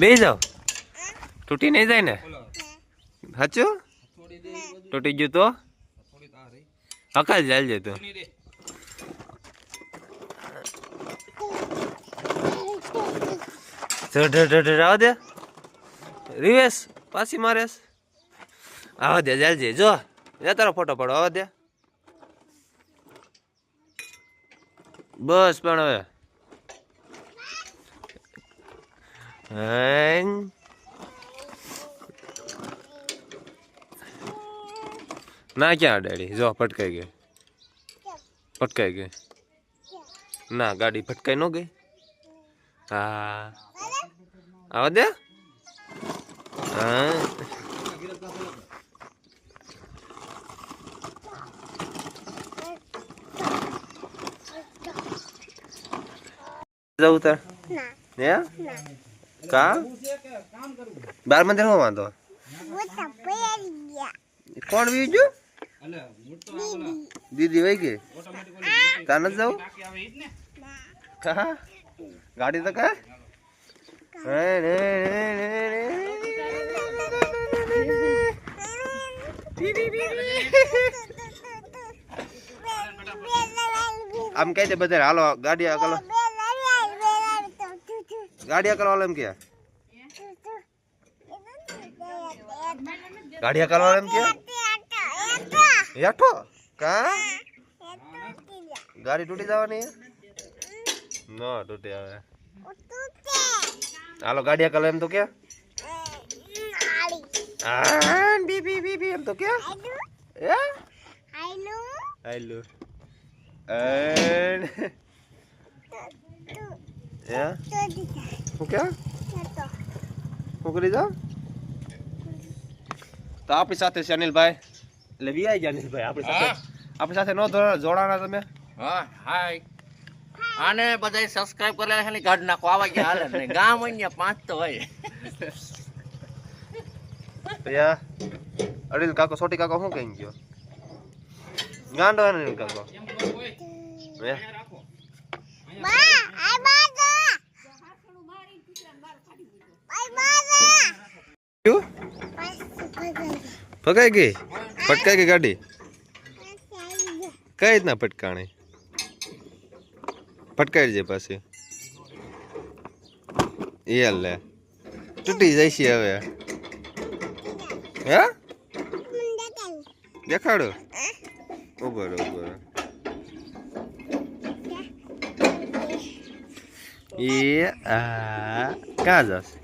બે જાઓ. તૂટી નહીં જાય ને? સાચું? તૂટી ગયું તો? હકાલ ચાલજે તો. આવા દે. રિવેશ, પાછી મારેશ આવા દે ચાલજે જો, જા તારો ફોટો પડો, આવા દે. બસ પણ હવે. ના ક્યાં અડાડી જો પટકાઈ ગઈ. પટકાઈ ગઈ. ના ગાડી ફટકાઈ ન ગઈ? હા. આવા દે. હા. જવું તાર? હે? કા? બાર મંદિરમાં વાંધો? કોણ બીજું? દીદી વહી ગઈ? કા નથી જવું? કા ગાડી તો કા? હે. આમ કહી દે બધા હાલો, ગાડી અકલો ગાડી કરવા એમ કે? ગાડિયા કરવા એમ કે? હેઠો કા? ગાડી તૂટી જવાની? ન તૂટી આવે હાલો ગાડિયા અકલો એમ તો કે? બી બી બી બી એમ તો કે? હાલો. હે હું કે હું કરી તો આપણી સાથે છે અનિલભાઈ. એટલે વી આવી ગયા અનિલભાઈ આપણી સાથે. આપણી સાથે નો જોડાના તમે? હા હાય. આને બધા સબસ્ક્રાઇબ કરેલા છે ને કાઢ નાખો. આવા ગયા હાલે ને ગામ અન્ય પાંચ તો હોય. ભૈયા અનિલ કાકો સોટી કાકો શું કહી ગયો? ગાંડો અનિલ કાકો? હે પકાઈ ગઈ? ફટકાઈ ગઈ ગાડી? કઈ રીતના ફટકાણી ફટકાઈ જાય પાછી. એ લે. તૂટી જાય છે હવે. હે? દેખાડો. ઉભર ઉભર એ આ ક્યાં જશે?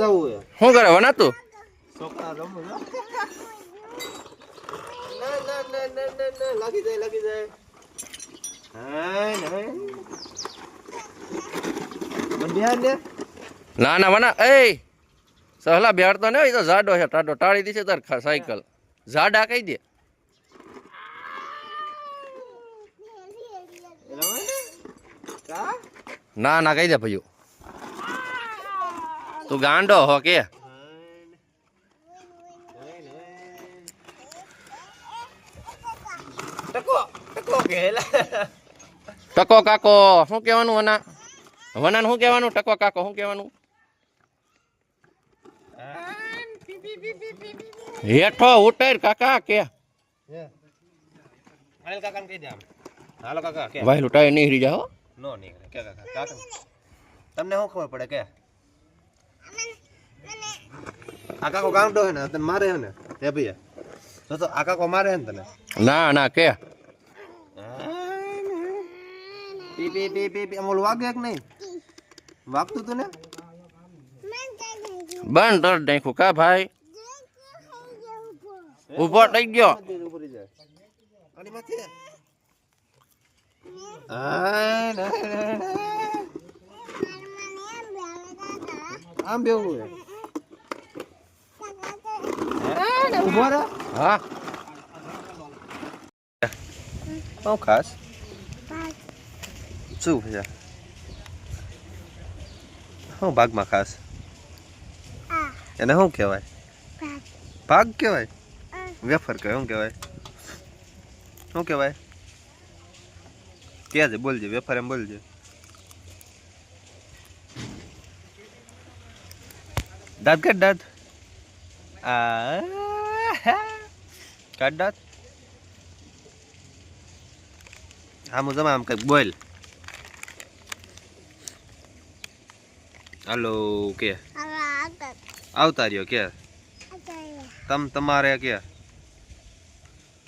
જવું શું કરે વના તું છે. ના ના લાગી જાય લાગી જાય. વના એ સહલા બેહાડતો ને એ તો જાડો છે ટાડો ટાળી દીશે તાર સાયકલ. જાડા કહી દે? ના? ના કહી દે ભૈયું તું ગાંડો હો કે. ટકો કાકો શું કહેવાનું વના? વનાને શું કહેવાનું? ટકો કાકો શું કહેવાનું? હેઠો ઉતર કાકા કે. વાહેલું ટાયર નહીં જાઓ નો કાકા. તમને શું ખબર પડે કે? આ કાકો ગામડો હે ને તને મારે હે ને હે ભૈયા? તો તો આ કાકો મારે હે ને તને? ના ના કે? પી પી પી પી પી અમોલ વાગે કે નહીં? વાગતું તું ને? બંધ કરી નાખ્યું. કા ભાઈ? ઊભો થઈ ગયો. આમ બેવું ઊભો રહે. હા. બહુ ખાસ? શું છે? શું ભાગમાં ખાસ? એને શું કહેવાય? ભાગ કહેવાય? વેફર કહેવાય શું કહેવાય? શું કહેવાય? કહેજે બોલજે વેફર એમ બોલજે. દાંત કે દાંત. આ કાઢ દાંત આમ જમા આમ કંઈક બોલ. હાલો કે? આવતા રહ્યો કે? તમ તમારે કે?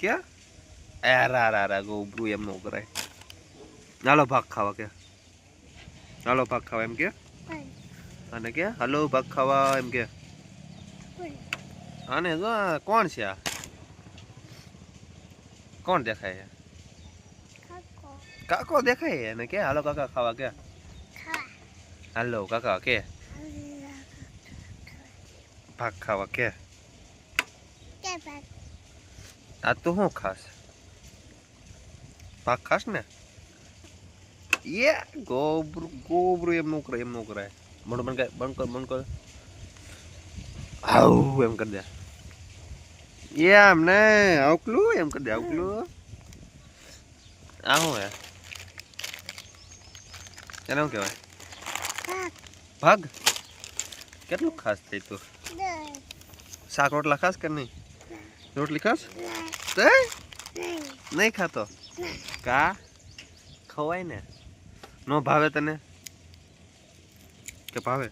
કે? રા રા રા ઉભરું એમ નો કરાય. હાલો ભાગ ખાવા કે? હાલો ભાગ ખાવા એમ કે? અને કે? હાલો ભાગ ખાવા એમ કે? આને જો કોણ છે આ? કોણ દેખાય છે? કાકો. દેખાય છે એને કે? હાલો કાકા ખાવા કે? હાલો કાકા કે? ભાગ ખાવા કે? આ તો શું ખાસ ભાગ ખાસ ને? એ ગોબરું ગોબરું એમ નું કરે એમ નું કરાય. બંધ કર બંધ કર બંધ કર. આવ એમ કરી દે. એમ ને આવકલું એમ કરી દે આવકલું આ શું હે. એને શું કહેવાય? ભાગ. કેટલું ખાસ થઈ તું? શાક રોટલા ખાસ કે નહીં? રોટલી ખાસ? તે નહીં ખાતો? કા? ખવાય ને. નો ભાવે તને? કે ભાવે?